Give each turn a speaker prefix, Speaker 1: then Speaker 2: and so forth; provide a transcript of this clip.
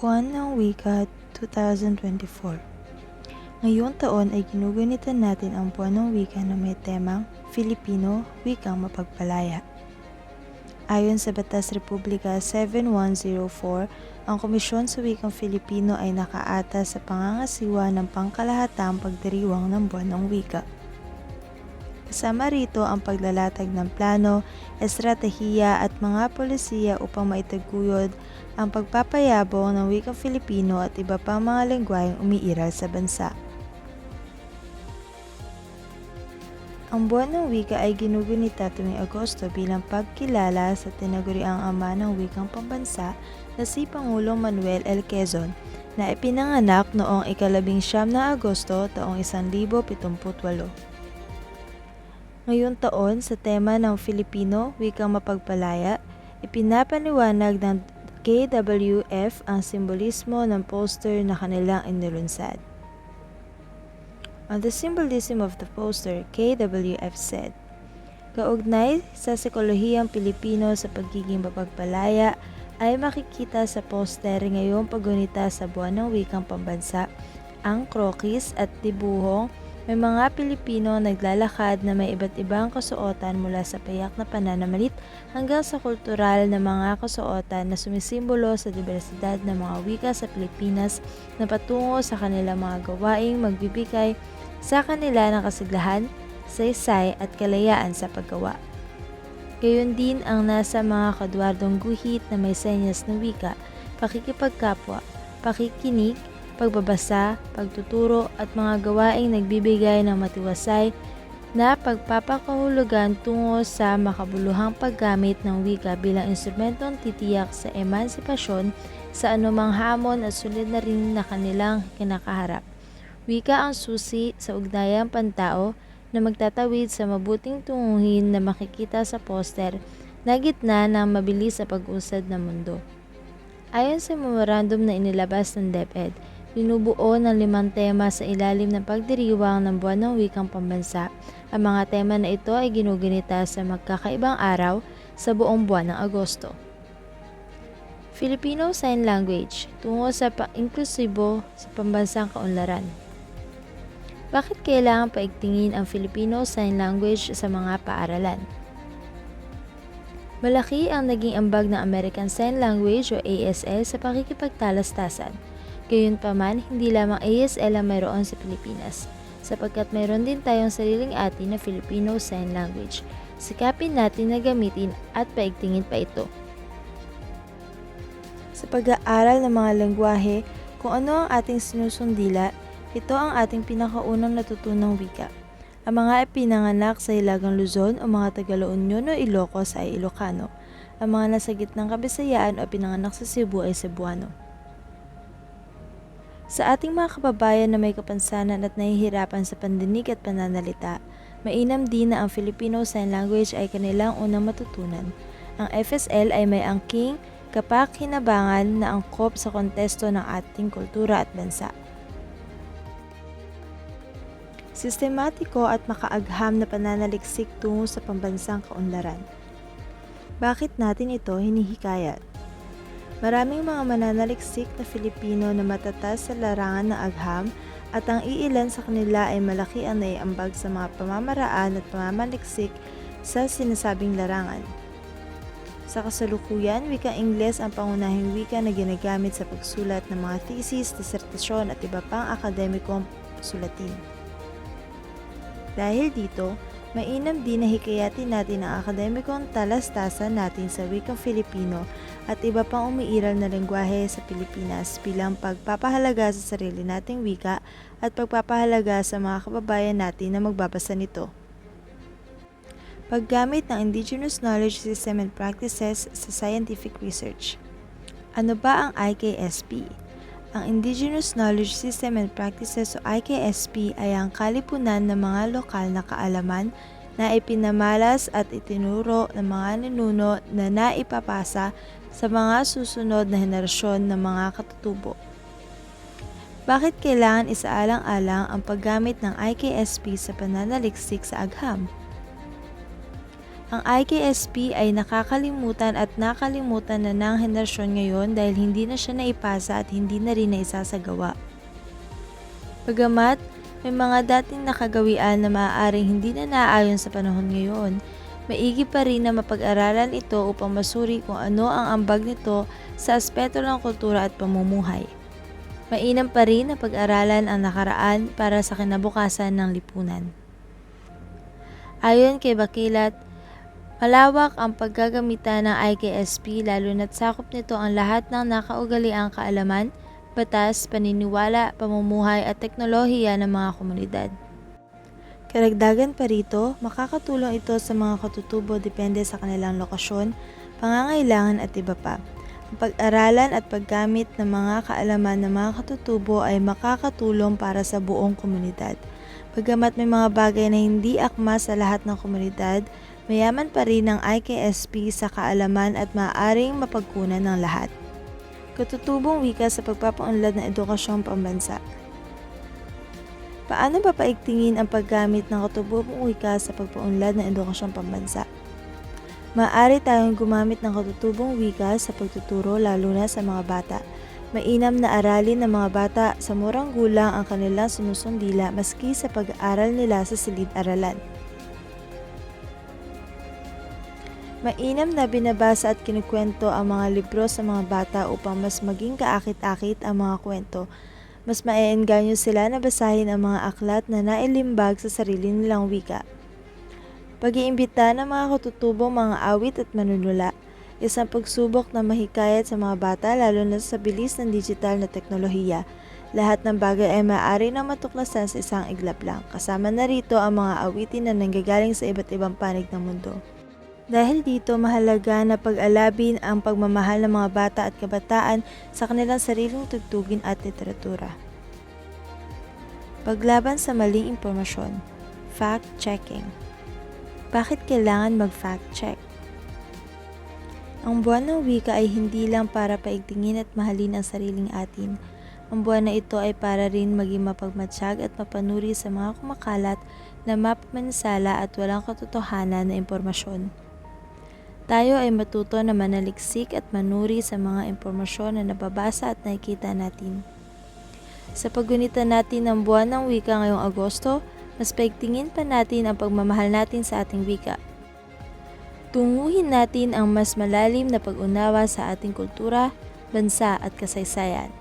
Speaker 1: Buwan ng Wika 2024 Ngayong taon ay ginugunita natin ang buwan ng wika na may temang Filipino, Wikang Mapagpalaya. Ayon sa Batas Republika 7104, ang Komisyon sa Wikang Filipino ay nakaata sa pangangasiwa ng pangkalahatang pagdiriwang ng buwan ng wika. Kasama rito ang paglalatag ng plano, estratehiya at mga polisiya upang maitaguyod ang pagpapayabong ng wikang Filipino at iba pang mga lengguwaheng umiiral sa bansa. Ang buwan ng wika ay ginugunita tuwing Agosto bilang pagkilala sa tinaguriang ama ng wikang pambansa na si Pangulong Manuel L. Quezon na ipinanganak noong ikalabing siyam na Agosto taong 1078. Ngayong taon sa tema ng Filipino, Wikang Mapagpalaya, ipinapaniwanag ng KWF ang simbolismo ng poster na kanilang inilunsad. On the symbolism of the poster, KWF said, Kaugnay sa psikolohiyang Pilipino sa pagiging mapagpalaya ay makikita sa poster ngayong pagunita sa buwan ng wikang pambansa ang krokis at dibuhong may mga Pilipino naglalakad na may iba't ibang kasuotan mula sa payak na pananamalit hanggang sa kultural na mga kasuotan na sumisimbolo sa diversidad ng mga wika sa Pilipinas na patungo sa kanilang mga gawaing magbibigay sa kanila ng kasiglahan, saysay at kalayaan sa paggawa. Gayon din ang nasa mga kadwardong guhit na may senyas ng wika, pakikipagkapwa, pakikinig, pagbabasa, pagtuturo at mga gawaing nagbibigay ng matiwasay na pagpapakahulugan tungo sa makabuluhang paggamit ng wika bilang instrumentong titiyak sa emansipasyon sa anumang hamon at sulit na rin na kanilang kinakaharap. Wika ang susi sa ugnayang pantao na magtatawid sa mabuting tunguhin na makikita sa poster na gitna ng mabilis sa pag-usad ng mundo. Ayon sa memorandum na inilabas ng DepEd, binubuo ng limang tema sa ilalim ng pagdiriwang ng buwan ng wikang pambansa. Ang mga tema na ito ay ginugunita sa magkakaibang araw sa buong buwan ng Agosto. Filipino Sign Language tungo sa pa-inklusibo sa pambansang kaunlaran. Bakit kailangan paigtingin ang Filipino Sign Language sa mga paaralan? Malaki ang naging ambag ng American Sign Language o ASL sa pakikipagtalastasan. Gayunpaman, hindi lamang ASL ang mayroon sa Pilipinas, sapagkat mayroon din tayong sariling atin na Filipino Sign Language. Sikapin natin na gamitin at paigtingin pa ito. Sa pag-aaral ng mga lengguwahe, kung ano ang ating sinusundila, ito ang ating pinakaunang natutunang wika. Ang mga ipinanganak sa Hilagang Luzon o mga taga La Union o Ilocos ay Ilocano. Ang mga nasa gitnang Kabisayaan o pinanganak sa Cebu ay Cebuano. Sa ating mga kababayan na may kapansanan at nahihirapan sa pandinig at pananalita, mainam din na ang Filipino Sign Language ay kanilang unang matutunan. Ang FSL ay may angking kapakinabangan na angkop sa kontesto ng ating kultura at bansa sistematiko at makaagham na pananaliksik tungo sa pambansang kaunlaran. Bakit natin ito hinihikayat? Maraming mga mananaliksik na Filipino na matatas sa larangan ng agham at ang iilan sa kanila ay malaki ang naiambag sa mga pamamaraan at pamamaliksik sa sinasabing larangan. Sa kasalukuyan, wikang Ingles ang pangunahing wika na ginagamit sa pagsulat ng mga thesis, disertasyon at iba pang akademikong sulatin. Dahil dito, mainam din na hikayatin natin ang akademikong talastasan natin sa wikang Filipino at iba pang umiiral na lengguwahe sa Pilipinas bilang pagpapahalaga sa sarili nating wika at pagpapahalaga sa mga kababayan natin na magbabasa nito. Paggamit ng Indigenous Knowledge System and Practices sa Scientific Research Ano ba ang IKSP? Ang Indigenous Knowledge System and Practices o IKSP ay ang kalipunan ng mga lokal na kaalaman na ipinamalas at itinuro ng mga ninuno na naipapasa sa mga susunod na henerasyon ng mga katutubo. Bakit kailangan isaalang-alang ang paggamit ng IKSP sa pananaliksik sa agham? Ang IKSP ay nakakalimutan at nakalimutan na ng henerasyon ngayon dahil hindi na siya naipasa at hindi na rin naisasagawa. Bagamat may mga dating nakagawian na maaaring hindi na naaayon sa panahon ngayon, maigi pa rin na mapag-aralan ito upang masuri kung ano ang ambag nito sa aspeto ng kultura at pamumuhay. Mainam pa rin na pag-aralan ang nakaraan para sa kinabukasan ng lipunan. Ayon kay Bakilat, malawak ang paggagamitan ng IKSP lalo na't sakop nito ang lahat ng nakaugaliang kaalaman, batas, paniniwala, pamumuhay at teknolohiya ng mga komunidad. Karagdagan pa rito, makakatulong ito sa mga katutubo depende sa kanilang lokasyon, pangangailangan at iba pa. Ang pag-aralan at paggamit ng mga kaalaman ng mga katutubo ay makakatulong para sa buong komunidad. Bagamat may mga bagay na hindi akma sa lahat ng komunidad, mayaman pa rin ang IKSP sa kaalaman at maaaring mapagkunan ng lahat. Katutubong wika sa pagpapaunlad ng edukasyong pambansa. Paano ba paigtingin ang paggamit ng katutubong wika sa pagpaunlad ng edukasyong pambansa? Maaari tayong gumamit ng katutubong wika sa pagtuturo lalo na sa mga bata. Mainam na aralin ng mga bata sa murang gulang ang kanilang sinusundila maski sa pag-aaral nila sa silid-aralan. Mainam na binabasa at kinukwento ang mga libro sa mga bata upang mas maging kaakit-akit ang mga kwento. Mas maeengganyo sila na basahin ang mga aklat na nailimbag sa sarili nilang wika. Pag-iimbita ng mga katutubong mga awit at manunula, isang pagsubok na mahikayat sa mga bata lalo na sa bilis ng digital na teknolohiya. Lahat ng bagay ay maaari na matuklasan sa isang iglap lang, kasama na rito ang mga awitin na nanggagaling sa iba't ibang panig ng mundo. Dahil dito, mahalaga na pag-alabin ang pagmamahal ng mga bata at kabataan sa kanilang sariling tugtugin at literatura. Paglaban sa maling impormasyon. Fact-checking. Bakit kailangan mag-fact check? Ang buwan ng wika ay hindi lang para paigtingin at mahalin ang sariling atin. Ang buwan na ito ay para rin maging mapagmatsyag at mapanuri sa mga kumakalat na mapamansala at walang katotohanan na impormasyon. Tayo ay matuto na manaliksik at manuri sa mga impormasyon na nababasa at nakikita natin. Sa paggunita natin ng buwan ng wika ngayong Agosto, mas paigtingin pa natin ang pagmamahal natin sa ating wika. Tunguhin natin ang mas malalim na pag-unawa sa ating kultura, bansa at kasaysayan.